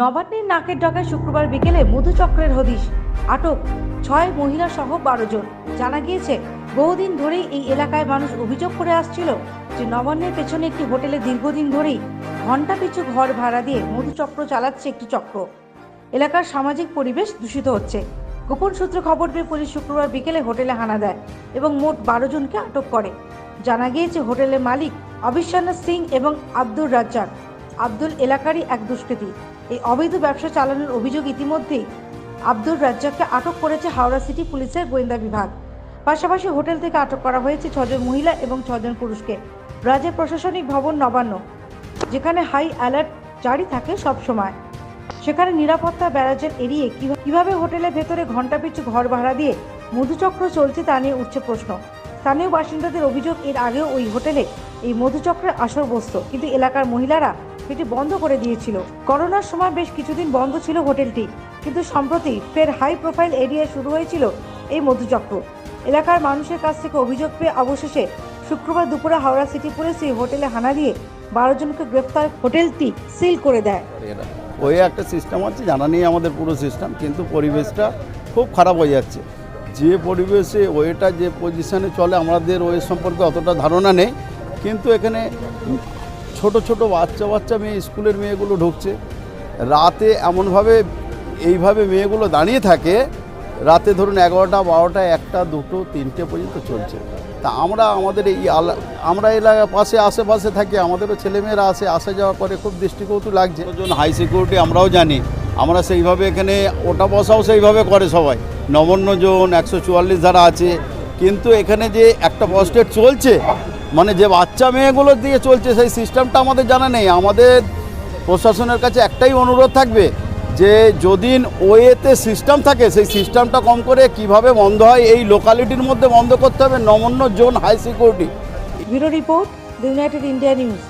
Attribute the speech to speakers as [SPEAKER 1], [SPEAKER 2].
[SPEAKER 1] নবান্নের নাকের ডগায় শুক্রবার বিকেলে মধুচক্রের হদিশ। আটক ছয় মহিলা সহ বারো জন। জানা গিয়েছে, বহুদিন ধরেই এই এলাকায় মানুষ অভিযোগ করে আসছিল যে নবান্নের পেছনে একটি হোটেলে দীর্ঘদিন ধরেই ঘণ্টা পিছু ঘর ভাড়া দিয়ে মধুচক্র চালাচ্ছে একটি চক্র। এলাকার সামাজিক পরিবেশ দূষিত হচ্ছে। গোপন সূত্রে খবর পেয়ে পুলিশ শুক্রবার বিকেলে হোটেলে হানা দেয় এবং মোট বারো জনকে আটক করে। জানা গিয়েছে, হোটেলের মালিক অবিশ্বান্ন সিং এবং আব্দুর রাজ্জাক। আব্দুল এলাকারই এক দুষ্কৃতী। এই অবৈধ ব্যবসা চালানোর অভিযোগ ইতিমধ্যেই আব্দুল রাজ্জাককে আটক করেছে হাওড়া সিটি পুলিশের গোয়েন্দা বিভাগ। পাশাপাশি হোটেল থেকে আটক করা হয়েছে ছজন মহিলা এবং ছজন পুরুষকে। রাজ্যের প্রশাসনিক ভবন নবান্ন, যেখানে হাই অ্যালার্ট জারি থাকে সব সময়। সেখানে নিরাপত্তা ব্যারাজের এড়িয়ে কিভা- কীভাবে হোটেলের ভেতরে ঘণ্টা পিছু ঘর ভাড়া দিয়ে মধুচক্র চলছে তা নিয়ে উঠছে প্রশ্ন। স্থানীয় বাসিন্দাদের অভিযোগ এর আগেও ওই হোটেলে এই মধুচক্রের আসর বসত, কিন্তু এলাকার মহিলারা সেটি বন্ধ করে দিয়েছিল। করোনার সময় বেশ কিছুদিন বন্ধ ছিল হোটেলটি, কিন্তু সম্প্রতি ফের হাই প্রোফাইল এরিয়ায় শুরু হয়েছিল এই মধুচক্র। এলাকার মানুষের কাছ থেকে অভিযোগ পেয়ে অবশেষে শুক্রবার দুপুরে হাওড়া সিটি পুলিশ এই হোটেলে হানা দিয়ে বারো জনকে গ্রেপ্তার হোটেলটি সিল করে দেয়।
[SPEAKER 2] ওই একটা সিস্টেম আছে, জানা নেই আমাদের পুরো সিস্টেম, কিন্তু পরিবেশটা খুব খারাপ হয়ে যাচ্ছে। যে পরিবেশে ওয়েটা যে পজিশনে চলে, আমাদের ওই সম্পর্কে অতটা ধারণা নেই, কিন্তু এখানে ছোট ছোট বাচ্চা বাচ্চা মেয়ে, স্কুলের মেয়েগুলো ঢুকছে। রাতে এমনভাবে, এইভাবে মেয়েগুলো দাঁড়িয়ে থাকে, রাতে ধরুন এগারোটা, বারোটা, একটা, দুটো, তিনটে পর্যন্ত চলছে। তা আমরা আমাদের এই আমরা এলাকা পাশে, আশেপাশে থাকি, আমাদেরও ছেলেমেয়েরা আসে, আসা যাওয়া করে, খুব দৃষ্টিকৌতু লাগছে। ওজন হাই সিকিউরিটি আমরাও জানি। আমরা সেইভাবে এখানে, ওটা বসাও সেইভাবে করে সবাই। নবান্ন জোন, একশো চুয়াল্লিশ ধারা আছে, কিন্তু এখানে যে একটা পোস্টেড চলছে মানে যে বাচ্চা মেয়েগুলো দিয়ে চলছে, সেই সিস্টেমটা আমাদের জানা নেই। আমাদের প্রশাসনের কাছে একটাই অনুরোধ থাকবে যে, যদি ওয়েতে সিস্টেম থাকে, সেই সিস্টেমটা কম করে কীভাবে বন্ধ হয়, এই লোকালিটির মধ্যে বন্ধ করতে হবে। নমন্য zone high security
[SPEAKER 1] bureau report United India news